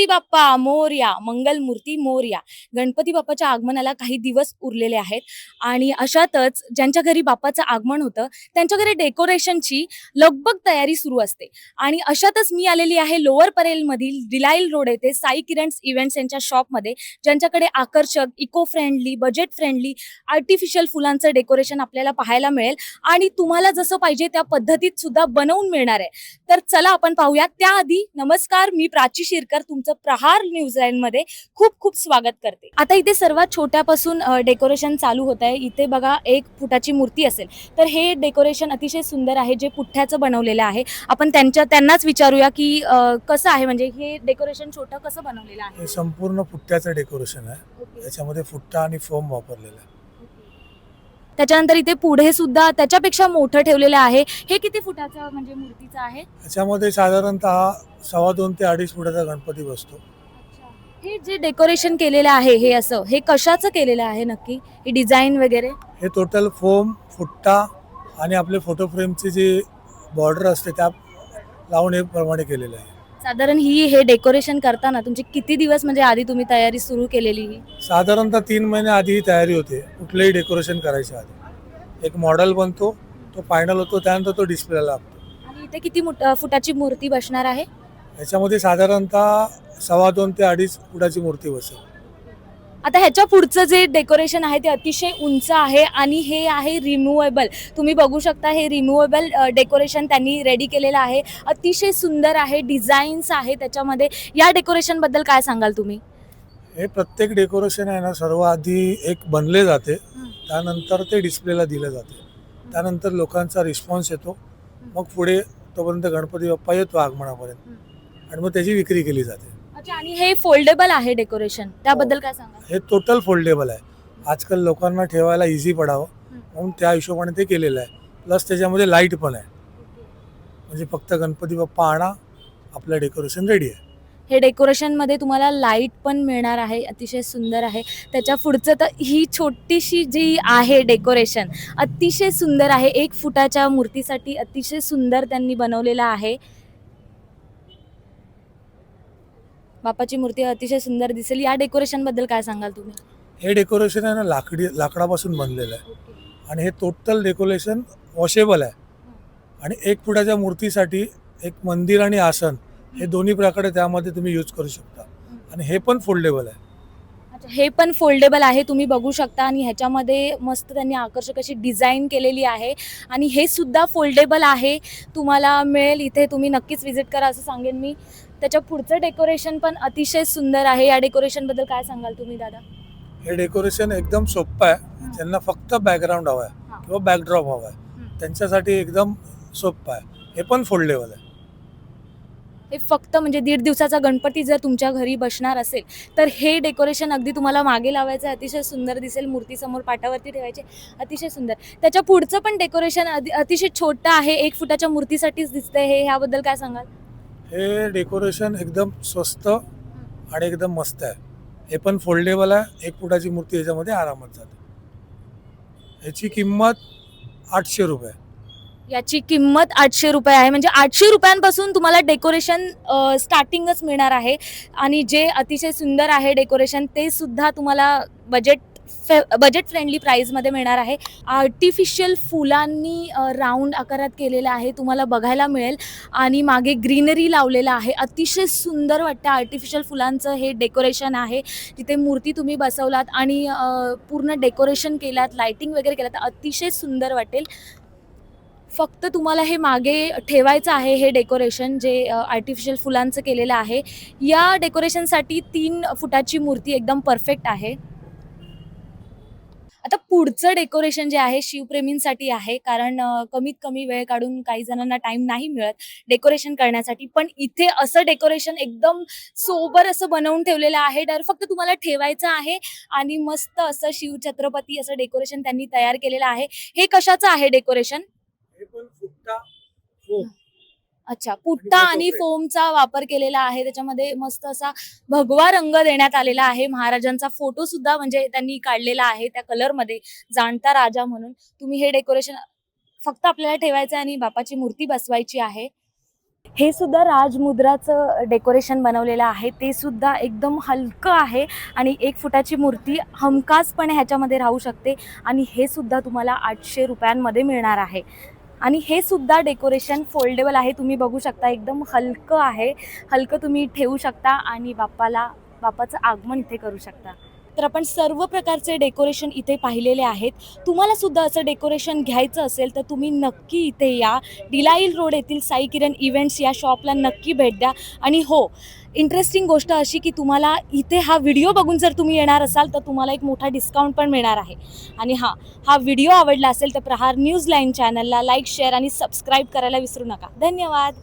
गणपती बाप्पा मोर्या मंगलमूर्ती मोरया गणपती बाप्पाच्या आगमनाला काही दिवस उरलेले आहेत. आणि अशातच ज्यांच्या घरी बाप्पाचं आगमन होतं त्यांच्या घरी डेकोरेशनची लगबग तयारी सुरू असते. आणि अशातच मी आलेली आहे लोअर परेलमधील डिलाईल रोड येथे साई किरण्स इव्हेंट्स यांच्या शॉपमध्ये ज्यांच्याकडे आकर्षक eco friendly budget friendly artificial फुलांचं डेकोरेशन आपल्याला पाहायला मिळेल. आणि तुम्हाला जसं पाहिजे त्या पद्धतीत सुद्धा बनवून मिळणार आहे. तर चला आपण पाहूया. त्याआधी नमस्कार मी प्राची शिरकर तुमचं प्रहार न्यूजमध्ये खूप खूप स्वागत करते. आता इथे सर्वात छोट्यापासून डेकोरेशन चालू होत आहे. इथे बघा एक फुटाची मूर्ती असेल. तर हे डेकोरेशन अतिशय सुंदर आहे जे पुठ्ठ्याचं बनवलेलं आहे. आपण त्यांच्या त्यांनाच विचारूया की कसं आहे? म्हणजे हे डेकोरेशन छोटं कसं बनवलेलं आहे? हे संपूर्ण फुट्ट्याचं डेकोरेशन आहे. याच्यामध्ये फुट्टा आणि फोम वापरलेला आहे. त्याच्यानंतर इथे पुढे सुद्धा त्याच्यापेक्षा मोठं ठेवलेलं आहे. हे किती फुटाचं म्हणजे मूर्तीचं आहे? याच्यामध्ये साधारणतः सव्वा दोन ते अडीच फुटाचा गणपती बसतो. हे जे डेकोरेशन केलेलं आहे हे असं हे कशाचं केलेलं आहे नक्की? ही डिझाईन वगैरे? हे टोटल फोम फुट्टा आणि आपले फोटो फ्रेमची जी बॉर्डर असते त्या लावून हे प्रमाणे केलेलं आहे. साधारण ही हे डेकोरेशन करताना तुमची किती दिवस म्हणजे आधी तुम्ही तयारी सुरू केलेली ही? साधारणतः तीन महिने आधी ही तयारी होते. कुठलंही डेकोरेशन करायच्या आधी. एक मॉडेल बनतो तो फायनल होतो त्यानंतर तो डिस्प्लेला लागतो. आणि इथे किती फुटाची मूर्ती बसणार आहे? याच्यामध्ये साधारणतः सव्वा दोन ते अडीच फुटाची मूर्ती बसेल. आता ह्याच्या पुढचं जे डेकोरेशन आहे ते अतिशय उंच आहे आणि हे आहे रिमूवेबल तुम्ही बघू शकता हे रिमूवेबल डेकोरेशन त्यांनी रेडी केलेलं आहे. अतिशय सुंदर आहे डिझाईन्स आहे त्याच्यामध्ये. या डेकोरेशनबद्दल काय सांगाल तुम्ही? हे प्रत्येक डेकोरेशन आहे ना सर्व आधी एक बनले जाते. त्यानंतर ते डिस्प्लेला दिलं जाते. त्यानंतर लोकांचा रिस्पॉन्स येतो. मग पुढे तोपर्यंत गणपती बाप्पा येतो आगमनापर्यंत. आणि मग त्याची विक्री केली जाते. अच्छा आणि हे फोल्डेबल आहे डेकोरेशन त्याबद्दल काय सांगाल? हे टोटल फोल्डेबल आहे. आजकाल लोकांना ठेवायला इझी पडावं. म्हणून त्या हिशोबाने ते केलेलं आहे. प्लस त्याच्यामध्ये लाइट पण आहे. म्हणजे फक्त गणपती बाप्पा आणा आपलं डेकोरेशन रेडी आहे. हे डेकोरेशनमध्ये तुम्हाला लाइट पण मिळणार आहे अतिशय सुंदर आहे. त्याच्या पुढचं तर ही छोटीशी जी आहे डेकोरेशन अतिशय सुंदर आहे. एक फुटाच्या मूर्तीसाठी अतिशय सुंदर त्यांनी बनवलेलं आहे. बापाची मूर्ती अतिशय सुंदर दिसेल. या डेकोरेशनबद्दल काय सांगाल तुम्ही? हे डेकोरेशन आहे ना लाकडी लाकडापासून बनलेलं आहे. आणि हे टोटल डेकोरेशन वॉशेबल आहे. आणि एक फुटाच्या मूर्तीसाठी एक मंदिर आणि आसन हे दोन्ही प्रकारे त्यामध्ये तुम्ही यूज करू शकता. आणि हे पण फोल्डेबल आहे. अच्छा हे पण फोल्डेबल आहे तुम्ही बघू शकता. आणि ह्याच्यामध्ये मस्त त्यांनी आकर्षक अशी डिझाईन केलेली आहे. आणि हे सुद्धा फोल्डेबल आहे. तुम्हाला मिळेल. इथे तुम्ही नक्कीच विजिट करा असं सांगेन मी. त्याच्या पुढचं डेकोरेशन पण अतिशय सुंदर आहे. या डेकोरेशनबद्दल काय सांगाल तुम्ही दादा? हे डेकोरेशन एकदम सोपं आहे. त्यांना फक्त बॅकग्राऊंड हवा आहे. किंवा बॅकड्रॉप हवा आहे. त्यांच्यासाठी एकदम सोपं आहे. हे पण फोल्डेबल आहे. हे फक्त म्हणजे दीड दिवसाचा गणपती जर तुमच्या घरी बसणार असेल तर हे डेकोरेशन अगदी तुम्हाला मागे लावायचं आहे. अतिशय सुंदर दिसेल. मूर्तीसमोर पाटावरती ठेवायचे. अतिशय सुंदर. त्याच्या पुढचं पण डेकोरेशन अतिशय छोटं आहे. एक फुटाच्या मूर्तीसाठीच दिसतंय हे. ह्याबद्दल काय सांगाल? हे डेकोरेशन एकदम स्वस्त आणि एकदम मस्त आहे. हे पण फोल्डेबल आहे. एक फुटाची मूर्ती याच्यामध्ये आरामात जाते. याची किंमत आठशे रुपये. याची किंमत आठशे रुपये आहे. म्हणजे आठशे रुपयांपासून तुम्हाला डेकोरेशन स्टार्टिंगच मिळणार आहे. आणि जे अतिशय सुंदर आहे डेकोरेशन ते सुद्धा तुम्हाला बजेट बजेट फ्रेंडली प्राईजमध्ये मिळणार आहे. आर्टिफिशियल फुलांनी राऊंड आकारात केलेलं आहे. तुम्हाला बघायला मिळेल. आणि मागे ग्रीनरी लावलेलं आहे. अतिशय सुंदर वाटतं आर्टिफिशियल फुलांचं हे डेकोरेशन आहे. जिथे मूर्ती तुम्ही बसवलात आणि पूर्ण डेकोरेशन केलात लाईटिंग वगैरे केलात तर अतिशय सुंदर वाटेल. फक्त तुम्हाला हे मागे ठेवायचं आहे हे डेकोरेशन जे आर्टिफिशियल फुलांचं केलेलं आहे. या डेकोरेशनसाठी तीन फुटाची मूर्ती एकदम परफेक्ट आहे. आता पुढचं डेकोरेशन जे आहे शिवप्रेमींसाठी आहे कारण कमीत कमी वेळ काढून काही जणांना टाइम नाही मिळत डेकोरेशन करण्यासाठी. पण इथे असं डेकोरेशन एकदम सोबर असं बनवून ठेवलेलं आहे. तर फक्त तुम्हाला ठेवायचं आहे आणि मस्त असं शिवछत्रपती असं डेकोरेशन त्यांनी तयार केलेलं आहे. हे कशाचं आहे डेकोरेशन हे पण फुट्टा हो. अच्छा. पुट्टा आणि. फोमचा वापर केलेला आहे? त्याच्यामध्ये मस्त असा भगवा रंग देण्यात आलेला आहे. महाराजांचा फोटो सुद्धा म्हणजे त्यांनी काढलेला आहे त्या कलरमध्ये जाणता राजा म्हणून. तुम्ही हे डेकोरेशन फक्त आपल्याला ठेवायचं आणि बापाची मूर्ती बसवायची आहे. हे सुद्धा राजमुद्राचं डेकोरेशन बनवलेलं आहे. ते सुद्धा एकदम हलकं आहे आणि एक फुटाची मूर्ती हमखासपणे ह्याच्यामध्ये राहू शकते आणि हे सुद्धा तुम्हाला आठशे रुपयांमध्ये मिळणार आहे. आणि हे सुद्धा डेकोरेशन फोल्डेबल आहे. तुम्ही बघू शकता एकदम हलकं आहे. हलकं तुम्ही ठेवू शकता आणि बाप्पाला बाप्पाचं आगमन इथे करू शकता. तर आपण सर्व प्रकारचे डेकोरेशन इथे पाहिलेले आहेत. तुम्हाला सुद्धा असं डेकोरेशन घ्यायचं असेल तर तुम्ही नक्की इथे या. डिलाईल रोड येथील साई किरण इव्हेंट्स या शॉपला नक्की भेट द्या. आणि हो इंटरेस्टिंग गोष्ट अशी की तुम्हाला इथे हा व्हिडिओ बघून जर तुम्ही येणार असाल तर तुम्हाला एक मोठा डिस्काउंट पण मिळणार आहे. आणि हां हा व्हिडिओ आवडला असेल तर प्रहार न्यूज लाईन चॅनलला लाईक शेअर आणि सबस्क्राईब करायला विसरू नका. धन्यवाद!